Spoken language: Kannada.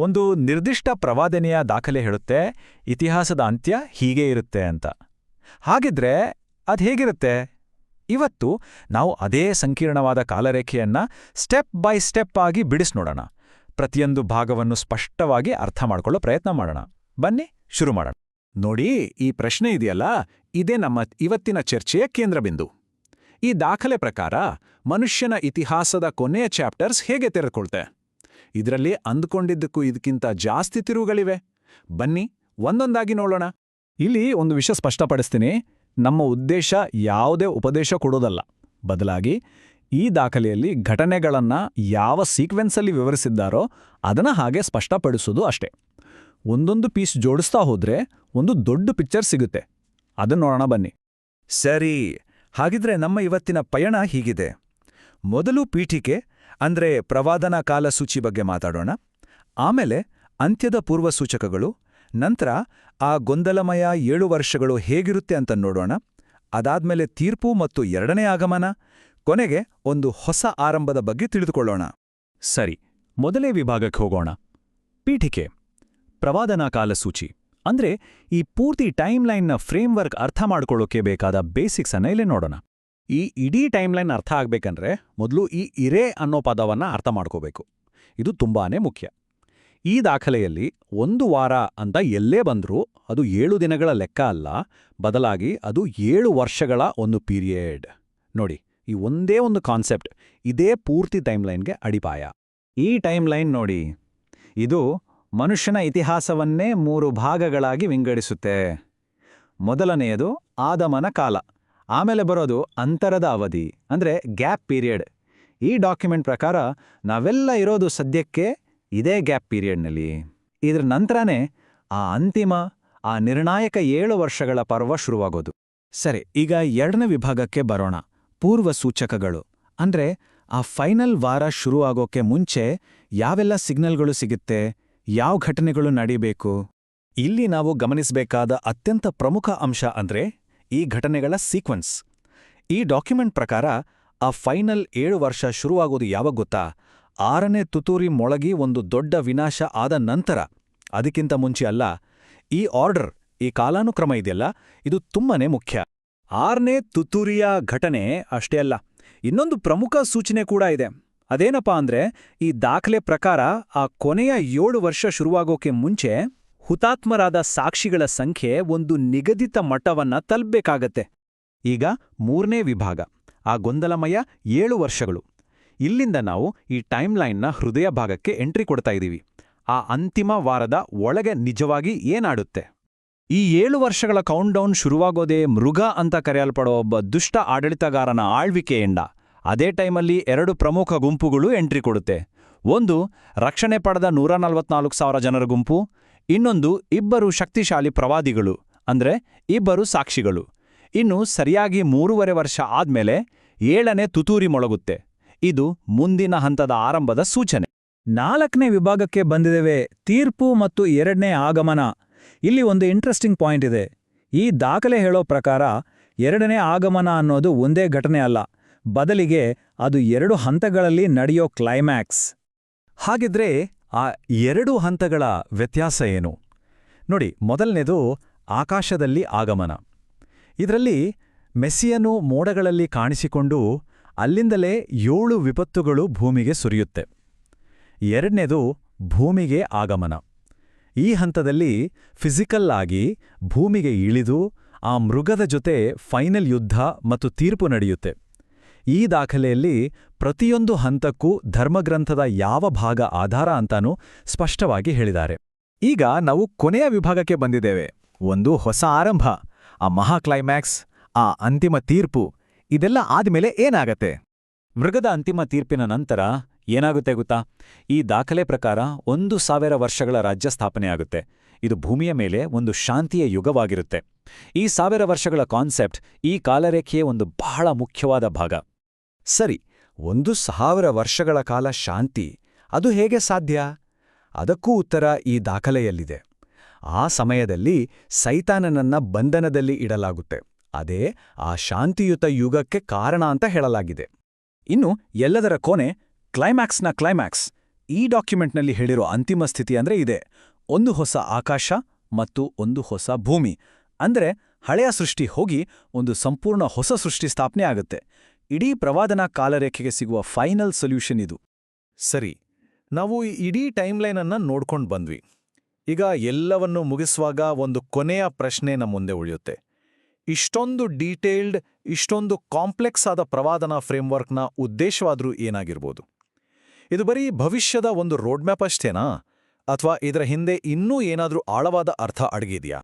ಒಂದು ನಿರ್ದಿಷ್ಟ ಪ್ರವಾದನೆಯ ದಾಖಲೆ ಹೇಳುತ್ತೆ, ಇತಿಹಾಸದ ಅಂತ್ಯ ಹೀಗೆ ಇರುತ್ತೆ ಅಂತ. ಹಾಗಿದ್ರೆ ಅದು ಹೇಗಿರುತ್ತೆ? ಇವತ್ತು ನಾವು ಅದೇ ಸಂಕೀರ್ಣವಾದ ಕಾಲರೇಖೆಯನ್ನ ಸ್ಟೆಪ್ ಬೈ ಸ್ಟೆಪ್ ಆಗಿ ಬಿಡಿಸ್ ನೋಡೋಣ. ಪ್ರತಿಯೊಂದು ಭಾಗವನ್ನು ಸ್ಪಷ್ಟವಾಗಿ ಅರ್ಥ ಮಾಡಿಕೊಳ್ಳೋ ಪ್ರಯತ್ನ ಮಾಡೋಣ. ಬನ್ನಿ, ಶುರು ಮಾಡೋಣ. ನೋಡಿ, ಈ ಪ್ರಶ್ನೆ ಇದೆಯಲ್ಲ? ಇದೇ ನಮ್ಮ ಇವತ್ತಿನ ಚರ್ಚೆಯ ಕೇಂದ್ರಬಿಂದು. ಈ ದಾಖಲೆ ಪ್ರಕಾರ ಮನುಷ್ಯನ ಇತಿಹಾಸದ ಕೊನೆಯ ಚಾಪ್ಟರ್ಸ್ ಹೇಗೆ ತೆರೆದುಕೊಳ್ತೆ? ಇದರಲ್ಲಿ ಅಂದ್ಕೊಂಡಿದ್ದಕ್ಕೂ ಇದಕ್ಕಿಂತ ಜಾಸ್ತಿ ತಿರುವುಗಳಿವೆ. ಬನ್ನಿ, ಒಂದೊಂದಾಗಿ ನೋಡೋಣ. ಇಲ್ಲಿ ಒಂದು ವಿಷಯ ಸ್ಪಷ್ಟಪಡಿಸ್ತೀನಿ. ನಮ್ಮ ಉದ್ದೇಶ ಯಾವುದೇ ಉಪದೇಶ ಕೊಡೋದಲ್ಲ. ಬದಲಾಗಿ, ಈ ದಾಖಲೆಯಲ್ಲಿ ಘಟನೆಗಳನ್ನು ಯಾವ ಸೀಕ್ವೆನ್ಸಲ್ಲಿ ವಿವರಿಸಿದ್ದಾರೋ ಅದನ್ನ ಹಾಗೆ ಸ್ಪಷ್ಟಪಡಿಸೋದು ಅಷ್ಟೇ. ಒಂದೊಂದು ಪೀಸ್ ಜೋಡಿಸ್ತಾ ಹೋದರೆ ಒಂದು ದೊಡ್ಡ ಪಿಕ್ಚರ್ ಸಿಗುತ್ತೆ. ಅದನ್ನ ನೋಡೋಣ ಬನ್ನಿ. ಸರಿ, ಹಾಗಿದ್ರೆ ನಮ್ಮ ಇವತ್ತಿನ ಪಯಣ ಹೀಗಿದೆ. ಮೊದಲು ಪೀಠಿಕೆ ಅಂದ್ರೆ ಪ್ರವಾದನ ಕಾಲಸೂಚಿ ಬಗ್ಗೆ ಮಾತಾಡೋಣ. ಆಮೇಲೆ ಅಂತ್ಯದ ಪೂರ್ವಸೂಚಕಗಳು, ನಂತರ ಆ ಗೊಂದಲಮಯ ಏಳು ವರ್ಷಗಳು ಹೇಗಿರುತ್ತೆ ಅಂತ ನೋಡೋಣ. ಅದಾದ್ಮೇಲೆ ತೀರ್ಪು ಮತ್ತು ಎರಡನೇ ಆಗಮನ, ಕೊನೆಗೆ ಒಂದು ಹೊಸ ಆರಂಭದ ಬಗ್ಗೆ ತಿಳಿದುಕೊಳ್ಳೋಣ. ಸರಿ, ಮೊದಲೇ ವಿಭಾಗಕ್ಕೆ ಹೋಗೋಣ. ಪೀಠಿಕೆ, ಪ್ರವಾದನಾ ಕಾಲಸೂಚಿ ಅಂದ್ರೆ ಈ ಪೂರ್ತಿ ಟೈಮ್ಲೈನ್ನ ಫ್ರೇಮ್ವರ್ಕ್ ಅರ್ಥ ಮಾಡಿಕೊಳ್ಳೋಕೆ ಬೇಕಾದ ಬೇಸಿಕ್ಸ್ ಅನ್ನ ಇಲ್ಲಿ ನೋಡೋಣ. ಈ ಇಡೀ ಟೈಮ್ಲೈನ್ ಅರ್ಥ ಆಗಬೇಕಂದ್ರೆ ಮೊದಲು ಈ ಇರೆ ಅನ್ನೋ ಪದವನ್ನ ಅರ್ಥ ಮಾಡ್ಕೋಬೇಕು. ಇದು ತುಂಬಾನೇ ಮುಖ್ಯ. ಈ ದಾಖಲೆಯಲ್ಲಿ ಒಂದು ವಾರ ಅಂತ ಎಲ್ಲೇ ಬಂದರೂ ಅದು ಏಳು ದಿನಗಳ ಲೆಕ್ಕ ಅಲ್ಲ, ಬದಲಾಗಿ ಅದು ಏಳು ವರ್ಷಗಳ ಒಂದು ಪೀರಿಯಡ್. ನೋಡಿ, ಈ ಒಂದೇ ಒಂದು ಕಾನ್ಸೆಪ್ಟ್ ಇದೇ ಪೂರ್ತಿ ಟೈಮ್ಲೈನ್ಗೆ ಅಡಿಪಾಯ. ಈ ಟೈಮ್ಲೈನ್ ನೋಡಿ, ಇದು ಮನುಷ್ಯನ ಇತಿಹಾಸವನ್ನೇ ಮೂರು ಭಾಗಗಳಾಗಿ ವಿಂಗಡಿಸುತ್ತೆ. ಮೊದಲನೆಯದು ಆದಮನ ಕಾಲ. ಆಮೇಲೆ ಬರೋದು ಅಂತರದ ಅವಧಿ, ಅಂದ್ರೆ ಗ್ಯಾಪ್ ಪೀರಿಯಡ್. ಈ ಡಾಕ್ಯುಮೆಂಟ್ ಪ್ರಕಾರ ನಾವೆಲ್ಲ ಇರೋದು ಸದ್ಯಕ್ಕೆ ಇದೇ ಗ್ಯಾಪ್ ಪೀರಿಯಡ್ನಲ್ಲಿ. ಇದರ ನಂತರನೇ ಆ ಅಂತಿಮ, ಆ ನಿರ್ಣಾಯಕ ಏಳು ವರ್ಷಗಳ ಪರ್ವ ಶುರುವಾಗೋದು. ಸರಿ, ಈಗ ಎರಡನೇ ವಿಭಾಗಕ್ಕೆ ಬರೋಣ. ಪೂರ್ವ ಸೂಚಕಗಳು, ಅಂದ್ರೆ ಆ ಫೈನಲ್ ವಾರ ಶುರುವಾಗೋಕ್ಕೆ ಮುಂಚೆ ಯಾವೆಲ್ಲ ಸಿಗ್ನಲ್ಗಳು ಸಿಗುತ್ತೆ, ಯಾವ ಘಟನೆಗಳು ನಡೀಬೇಕು? ಇಲ್ಲಿ ನಾವು ಗಮನಿಸಬೇಕಾದ ಅತ್ಯಂತ ಪ್ರಮುಖ ಅಂಶ ಅಂದ್ರೆ ಈ ಘಟನೆಗಳ ಸೀಕ್ವೆನ್ಸ್. ಈ ಡಾಕ್ಯುಮೆಂಟ್ ಪ್ರಕಾರ, ಆ ಫೈನಲ್ ಏಳು ವರ್ಷ ಶುರುವಾಗೋದು ಯಾವಾಗ ಗೊತ್ತಾ? ಆರನೇ ತುತೂರಿ ಮೊಳಗಿ ಒಂದು ದೊಡ್ಡ ವಿನಾಶ ಆದ ನಂತರ. ಅದಕ್ಕಿಂತ ಮುಂಚೆ ಅಲ್ಲ, ಈ ಆರ್ಡರ್, ಈ ಕಾಲಾನುಕ್ರಮ ಇದೆಯಲ್ಲ, ಇದು ತುಂಬಾನೇ ಮುಖ್ಯ. ಆರನೇ ತುತೂರಿಯ ಘಟನೆ ಅಷ್ಟೇ ಅಲ್ಲ, ಇನ್ನೊಂದು ಪ್ರಮುಖ ಸೂಚನೆ ಕೂಡ ಇದೆ. ಅದೇನಪ್ಪಾ ಅಂದ್ರೆ, ಈ ದಾಖಲೆ ಪ್ರಕಾರ ಆ ಕೊನೆಯ ಏಳು ವರ್ಷ ಶುರುವಾಗೋಕೆ ಮುಂಚೆ ಹುತಾತ್ಮರಾದ ಸಾಕ್ಷಿಗಳ ಸಂಖ್ಯೆ ಒಂದು ನಿಗದಿತ ಮಟ್ಟವನ್ನ ತಲುಪಬೇಕಾಗತ್ತೆ. ಈಗ ಮೂರನೇ ವಿಭಾಗ, ಆ ಗೊಂದಲಮಯ ಏಳು ವರ್ಷಗಳು. ಇಲ್ಲಿಂದ ನಾವು ಈ ಟೈಮ್ಲೈನ್ನ ಹೃದಯ ಭಾಗಕ್ಕೆ ಎಂಟ್ರಿ ಕೊಡ್ತಾ ಇದ್ದೀವಿ ಆ ಅಂತಿಮ ವಾರದ ಒಳಗೆ ನಿಜವಾಗಿ ಏನಾಡುತ್ತೆ? ಈ ಏಳು ವರ್ಷಗಳ ಕೌಂಟ್ಡೌನ್ ಶುರುವಾಗೋದೇ ಮೃಗ ಅಂತ ಕರೆಯಲ್ಪಡೋ ಒಬ್ಬ ದುಷ್ಟ ಆಡಳಿತಗಾರನ ಆಳ್ವಿಕೆಯಿಂದ ಅದೇ ಟೈಮಲ್ಲಿ ಎರಡು ಪ್ರಮುಖ ಗುಂಪುಗಳು ಎಂಟ್ರಿ ಕೊಡುತ್ತೆ. ಒಂದು, ರಕ್ಷಣೆ ಪಡೆದ ನೂರ ನಲವತ್ನಾಲ್ಕು ಸಾವಿರ ಜನರ ಗುಂಪು. ಇನ್ನೊಂದು ಇಬ್ಬರು ಶಕ್ತಿಶಾಲಿ ಪ್ರವಾದಿಗಳು, ಅಂದ್ರೆ ಇಬ್ಬರು ಸಾಕ್ಷಿಗಳು. ಇನ್ನು ಸರಿಯಾಗಿ ಮೂರುವರೆ ವರ್ಷ ಆದ್ಮೇಲೆ ಏಳನೇ ತುತೂರಿ ಮೊಳಗುತ್ತೆ. ಇದು ಮುಂದಿನ ಹಂತದ ಆರಂಭದ ಸೂಚನೆ. ನಾಲ್ಕನೇ ವಿಭಾಗಕ್ಕೆ ಬಂದಿದ್ದೇವೆ ತೀರ್ಪು ಮತ್ತು ಎರಡನೇ ಆಗಮನ. ಇಲ್ಲಿ ಒಂದು ಇಂಟ್ರೆಸ್ಟಿಂಗ್ ಪಾಯಿಂಟ್ ಇದೆ. ಈ ದಾಖಲೆ ಹೇಳೋ ಪ್ರಕಾರ ಎರಡನೇ ಆಗಮನ ಅನ್ನೋದು ಒಂದೇ ಘಟನೆ ಅಲ್ಲ. ಬದಲಿಗೆ ಅದು ಎರಡು ಹಂತಗಳಲ್ಲಿ ನಡೆಯೋ ಕ್ಲೈಮ್ಯಾಕ್ಸ್ ಹಾಗಿದ್ರೆ ಆ ಎರಡು ಹಂತಗಳ ವ್ಯತ್ಯಾಸ ಏನು? ನೋಡಿ, ಮೊದಲನೇದು ಆಕಾಶದಲ್ಲಿ ಆಗಮನ. ಇದರಲ್ಲಿ ಮೆಸ್ಸಿಯನು ಮೋಡಗಳಲ್ಲಿ ಕಾಣಿಸಿಕೊಂಡು ಅಲ್ಲಿಂದಲೇ ಏಳು ವಿಪತ್ತುಗಳು ಭೂಮಿಗೆ ಸುರಿಯುತ್ತೆ. ಎರಡನೇದು ಭೂಮಿಗೆ ಆಗಮನ. ಈ ಹಂತದಲ್ಲಿ ಫಿಸಿಕಲ್ ಆಗಿ ಭೂಮಿಗೆ ಇಳಿದು ಆ ಮೃಗದ ಜೊತೆ ಫೈನಲ್ ಯುದ್ಧ ಮತ್ತು ತೀರ್ಪು ನಡೆಯುತ್ತೆ. ಈ ದಾಖಲೆಯಲ್ಲಿ ಪ್ರತಿಯೊಂದು ಹಂತಕ್ಕೂ ಧರ್ಮಗ್ರಂಥದ ಯಾವ ಭಾಗ ಆಧಾರ ಅಂತಾನೂ ಸ್ಪಷ್ಟವಾಗಿ ಹೇಳಿದ್ದಾರೆ. ಈಗ ನಾವು ಕೊನೆಯ ವಿಭಾಗಕ್ಕೆ ಬಂದಿದ್ದೇವೆ. ಒಂದು ಹೊಸ ಆರಂಭ, ಆ ಮಹಾ ಕ್ಲೈಮ್ಯಾಕ್ಸ್ ಆ ಅಂತಿಮ ತೀರ್ಪು, ಇದೆಲ್ಲ ಆದ್ಮೇಲೆ ಏನಾಗತ್ತೆ? ಮೃಗದ ಅಂತಿಮ ತೀರ್ಪಿನ ನಂತರ ಏನಾಗುತ್ತೆ ಗೊತ್ತಾ? ಈ ದಾಖಲೆ ಪ್ರಕಾರ ಒಂದು ಸಾವಿರ ವರ್ಷಗಳ ರಾಜ್ಯ ಸ್ಥಾಪನೆಯಾಗುತ್ತೆ ಇದು ಭೂಮಿಯ ಮೇಲೆ ಒಂದು ಶಾಂತಿಯ ಯುಗವಾಗಿರುತ್ತೆ. ಈ ಸಾವಿರ ವರ್ಷಗಳ ಕಾನ್ಸೆಪ್ಟ್ ಈ ಕಾಲರೇಖೆಯ ಒಂದು ಬಹಳ ಮುಖ್ಯವಾದ ಭಾಗ. ಸರಿ ಒಂದು ಸಾವಿರ ವರ್ಷಗಳ ಕಾಲ ಶಾಂತಿ, ಅದು ಹೇಗೆ ಸಾಧ್ಯ? ಅದಕ್ಕೂ ಉತ್ತರ ಈ ದಾಖಲೆಯಲ್ಲಿದೆ. ಆ ಸಮಯದಲ್ಲಿ ಸೈತಾನನನ್ನ ಬಂಧನದಲ್ಲಿ ಇಡಲಾಗುತ್ತೆ. ಅದೇ ಆ ಶಾಂತಿಯುತ ಯುಗಕ್ಕೆ ಕಾರಣ ಅಂತ ಹೇಳಲಾಗಿದೆ. ಇನ್ನು ಎಲ್ಲದರ ಕೊನೆ ಕ್ಲೈಮ್ಯಾಕ್ಸ್ನ ಕ್ಲೈಮ್ಯಾಕ್ಸ್. ಈ ಡಾಕ್ಯುಮೆಂಟ್ನಲ್ಲಿ ಹೇಳಿರೋ ಅಂತಿಮ ಸ್ಥಿತಿ ಅಂದ್ರೆ ಇದೆ. ಒಂದು ಹೊಸ ಆಕಾಶ ಮತ್ತು ಒಂದು ಹೊಸ ಭೂಮಿ. ಅಂದ್ರೆ ಹಳೆಯ ಸೃಷ್ಟಿ ಹೋಗಿ ಒಂದು ಸಂಪೂರ್ಣ ಹೊಸ ಸೃಷ್ಟಿ ಸ್ಥಾಪನೆ ಆಗುತ್ತೆ. ಇಡೀ ಪ್ರವಾದನ ಕಾಲರೇಖೆಗೆ ಸಿಗುವ ಫೈನಲ್ ಸೊಲ್ಯೂಷನ್ ಇದು. ಸರಿ, ನಾವು ಈ ಇಡೀ ಟೈಮ್ಲೈನನ್ನು ನೋಡ್ಕೊಂಡು ಬಂದ್ವಿ. ಈಗ ಎಲ್ಲವನ್ನು ಮುಗಿಸುವಾಗ ಒಂದು ಕೊನೆಯ ಪ್ರಶ್ನೆ ನಮ್ಮ ಮುಂದೆ ಉಳಿಯುತ್ತೆ. ಇಷ್ಟೊಂದು ಡೀಟೇಲ್ಡ್, ಇಷ್ಟೊಂದು ಕಾಂಪ್ಲೆಕ್ಸ್ ಆದ ಪ್ರವಾದನ ಫ್ರೇಮ್ವರ್ಕ್ನ ಉದ್ದೇಶವಾದರೂ ಏನಾಗಿರ್ಬೋದು? ಇದು ಬರೀ ಭವಿಷ್ಯದ ಒಂದು ರೋಡ್ ಮ್ಯಾಪ್ ಅಷ್ಟೇನಾ? ಅಥವಾ ಇದರ ಹಿಂದೆ ಇನ್ನೂ ಏನಾದರೂ ಆಳವಾದ ಅರ್ಥ ಅಡಗಿದೆಯಾ?